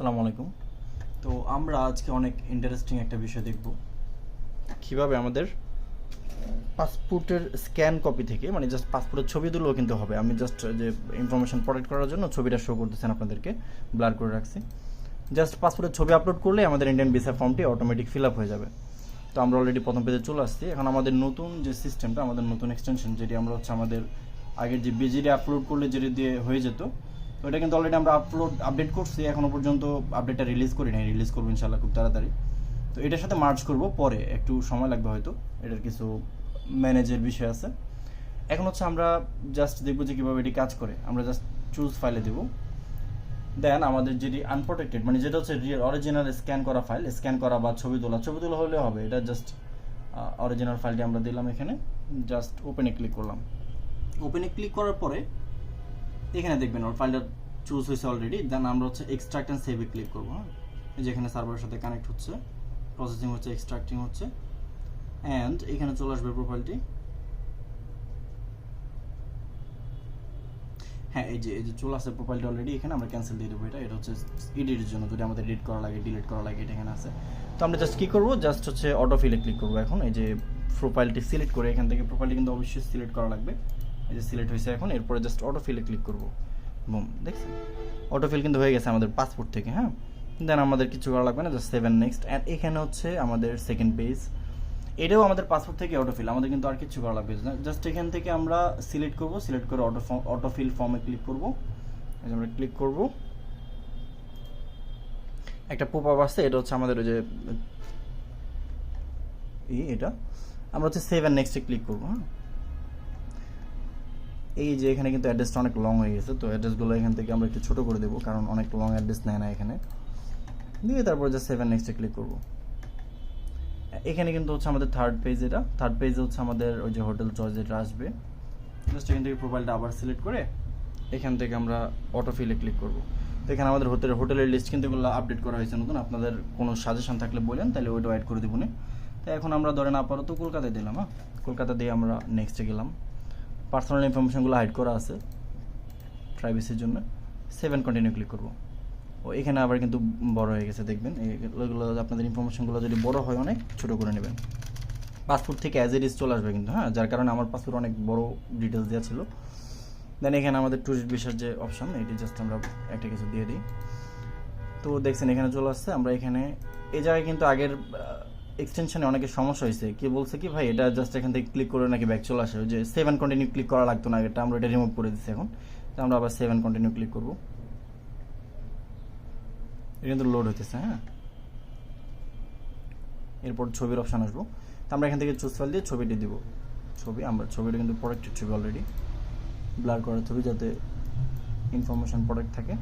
আসসালামু আলাইকুম তো আমরা আজকে অনেক ইন্টারেস্টিং একটা বিষয় দেখব। কীভাবে আমাদের পাসপোর্টের স্ক্যান কপি থেকে মানে জাস্ট পাসপোর্টের ছবি তুলেও কিন্তু হবে। আমি জাস্ট যে ইনফরমেশন প্রোভাইড করার জন্য ছবিটা শো করতেছেন আপনাদেরকে ব্লার করে রাখছি। জাস্ট পাসপোর্টের ছবি আপলোড করলে আমাদের ইন্ডিয়ান ভিসা ফর্মটি অটোমেটিক ফিল আপ হয়ে যাবে। তো আমরা অলরেডি প্রথম পেজে চলে আসছি। এখন আমাদের নতুন যে সিস্টেমটা আমাদের নতুন এক্সটেনশন যেটি আমরা হচ্ছে আমাদের আগের যে বিজিডি আপলোড করলে যেটি দিয়ে হয়ে যেত এটা কিন্তু অলরেডি আমরা আপলোড আপডেট করছি, এখনও পর্যন্ত আপডেটটা রিলিজ করি নাই রিলিজ করব ইনশাল্লাহ খুব তাড়াতাড়ি। তো এটার সাথে মার্চ করব পরে, একটু সময় লাগবে হয়তো, এটার কিছু ম্যানেজের বিষয় আছে। এখন হচ্ছে আমরা জাস্ট দেখব যে কীভাবে এটি কাজ করে, আমরা জাস্ট চুজ ফাইলে দেবো। দেন আমাদের যেটি আনপ্রোটেক্টেড মানে যেটা হচ্ছে রিয়েল অরিজিনাল স্ক্যান করা ফাইল স্ক্যান করা বা ছবি তোলা ছবি তোলা হলে হবে, এটা জাস্ট অরিজিনাল ফাইলটি আমরা দিলাম এখানে জাস্ট ওপেনে ক্লিক করলাম। ওপেনে ক্লিক করার পরে এখানে দেখবেন ওর ফাইলটা চুজ হয়েছে অলরেডি দেন আমরা হচ্ছে এক্সট্রাক্ট অ্যান্ড সেভে ক্লিক করব হ্যাঁ? যেখানে সার্ভারের সাথে কানেক্ট হচ্ছে প্রসেসিং হচ্ছে এক্সট্রাক্টিং হচ্ছে অ্যান্ড এখানে চলে আসবে প্রোফাইলটি হ্যাঁ এই যে এই যে চলে আসে প্রোফাইলটা অলরেডি এখানে আমরা ক্যান্সেল দিয়ে দেবো এটা। এটা হচ্ছে এডিটের জন্য, যদি আমাদের এডিট করা লাগে ডিলিট করা লাগে, এটা এখানে আছে। তো আমরা জাস্ট কী করব? জাস্ট হচ্ছে অটো ফিলে ক্লিক করব। এখন এই যে প্রোফাইলটি সিলেক্ট করে এখান থেকে প্রোফাইলটি কিন্তু অবশ্যই সিলেক্ট করা লাগবে। এই যে সিলেক্ট হয়েছে এখন, এরপরে জাস্ট অটো ফিলে ক্লিক করব। বুম দেখছেন? অটো ফিল কিন্তু হয়ে গেছে আমাদের পাসপোর্ট থেকে হ্যাঁ? দেন আমাদের কিছু করা লাগবে না জাস্ট সেভেন নেক্সট অ্যান্ড এখানে হচ্ছে আমাদের সেকেন্ড পেজ এটাও আমাদের পাসপোর্ট থেকে অটোফিল আমাদের কিন্তু আর কিছু করা লাগবে না। জাস্ট এখান থেকে আমরা সিলেক্ট করব সিলেক্ট করে অটো অটো ফিল ফর্মে ক্লিক করব। আমরা ক্লিক করব। একটা পোপ আপ আসছে, এটা হচ্ছে আমাদের ওই যে এটা। আমরা হচ্ছে সেভ অ্যান্ড নেক্সটে ক্লিক করব হ্যাঁ? এই যে এখানে কিন্তু অ্যাড্রেসটা অনেক লং হয়ে গেছে, তো অ্যাড্রেসগুলো এখান থেকে আমরা একটু ছোটো করে দেবো, কারণ অনেক লং অ্যাড্রেস নেয় না এখানে। দিয়ে তারপর যে সেভেন নেক্সটে ক্লিক করব। এখানে কিন্তু হচ্ছে আমাদের থার্ড পেজ এটা। থার্ড পেজে হচ্ছে আমাদের ওই যে হোটেল চয়েস যেটা আসবে। জাস্ট এখান থেকে প্রোফাইলটা আবার সিলেক্ট করে এখান থেকে আমরা অটো ফিলে ক্লিক করব। তো এখানে আমাদের হোটেল হোটেলের লিস্ট কিন্তু এগুলো আপডেট করা হয়েছে নতুন। আপনাদের কোনো সাজেশন থাকলে বলেন, তাহলে ওইটা অ্যাড করে দেবো তো এখন আমরা ধরেন আপাতত কলকাতায় দিলাম হ্যাঁ? কলকাতা দিয়ে আমরা নেক্সটে গেলাম। পার্সোনাল ইনফরমেশনগুলো হাইড করা আছে প্রাইভেসির জন্য। সেভেন কন্টিনিউ ক্লিক করব। ও, এখানে আবার কিন্তু বড় হয়ে গেছে, দেখবেন। এগুলো আপনাদের ইনফরমেশনগুলো যদি বড় হয় অনেক, ছোট করে নেবেন। পাসপোর্ট থেকে অ্যাজ ইট ইজ চলে আসবে কিন্তু হ্যাঁ? যার কারণে আমার পাসপোর্ট অনেক বড় ডিটেলস দেওয়া ছিল। দেন এখানে আমাদের ট্যুরিস্ট ভিসার যে অপশন এটি জাস্ট আমরা একটা কিছু দিয়ে দিই। তো দেখছেন, এখানে চলে আসছে। আমরা এখানে, এই জায়গায় কিন্তু আগের এক্সটেনশনে অনেকের সমস্যা হয়েছে। কি বলছে কি, ভাই, এটা জাস্ট এখান থেকে ক্লিক করে নাকি ব্যাক চলে আসে। যে সেভেন কন্টিনিউ ক্লিক করা লাগতো না, এটা আমরা এটা রিমুভ করে দিচ্ছি এখন। তো আমরা আবার সেভেন কন্টিনিউ ক্লিক করব। এটা কিন্তু লোড হইতেছে হ্যাঁ? এরপর ছবির অপশান আসব। তো আমরা এখান থেকে চুজ ফাইল দিয়ে ছবিটি দিব। ছবি, আমরা ছবিটা কিন্তু প্রোডাক্টের ছবি অলরেডি ব্লার করা ছবি যাতে ইনফরমেশন প্রোডাক্ট থাকে।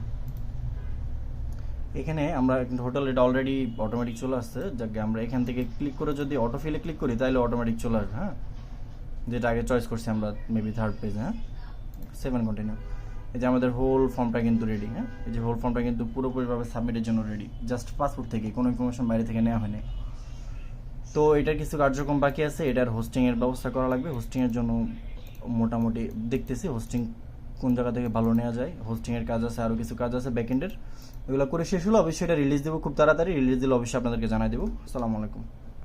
এখানে আমরা হোটেল এটা অলরেডি অটোমেটিক চলে আসছে। যাকে, আমরা এখান থেকে ক্লিক করে যদি অটো ফিলে ক্লিক করি, তাহলে অটোমেটিক চলে আসবে হ্যাঁ? যেটা আগে চয়েস করছি আমরা মেবি থার্ড পেজ হ্যাঁ? সেভেন কন্টিনিউ এই যে আমাদের হোল ফর্মটা কিন্তু রেডি হ্যাঁ? এই যে হোল ফর্মটা কিন্তু পুরোপুরিভাবে সাবমিটের জন্য রেডি জাস্ট পাসপোর্ট থেকে, কোনো ইনফরমেশন বাইরে থেকে নেওয়া হয়নি। তো এটার কিছু কার্যক্রম বাকি আছে। এটার হোস্টিংয়ের ব্যবস্থা করা লাগবে। হোস্টিংয়ের জন্য মোটামুটি দেখতেছি। হোস্টিং কোন জায়গা থেকে ভালো নেওয়া যায় হোস্টিংয়ের কাজ আছে আরও কিছু কাজ আছে ব্যাকএন্ডের এগুলো করে শেষ হলো অবশ্যই এটা রিলিজ দেবো খুব তাড়াতাড়ি। রিলিজ দিলে অবশ্যই আপনাদেরকে জানাই দেবো। আসসালামু আলাইকুম।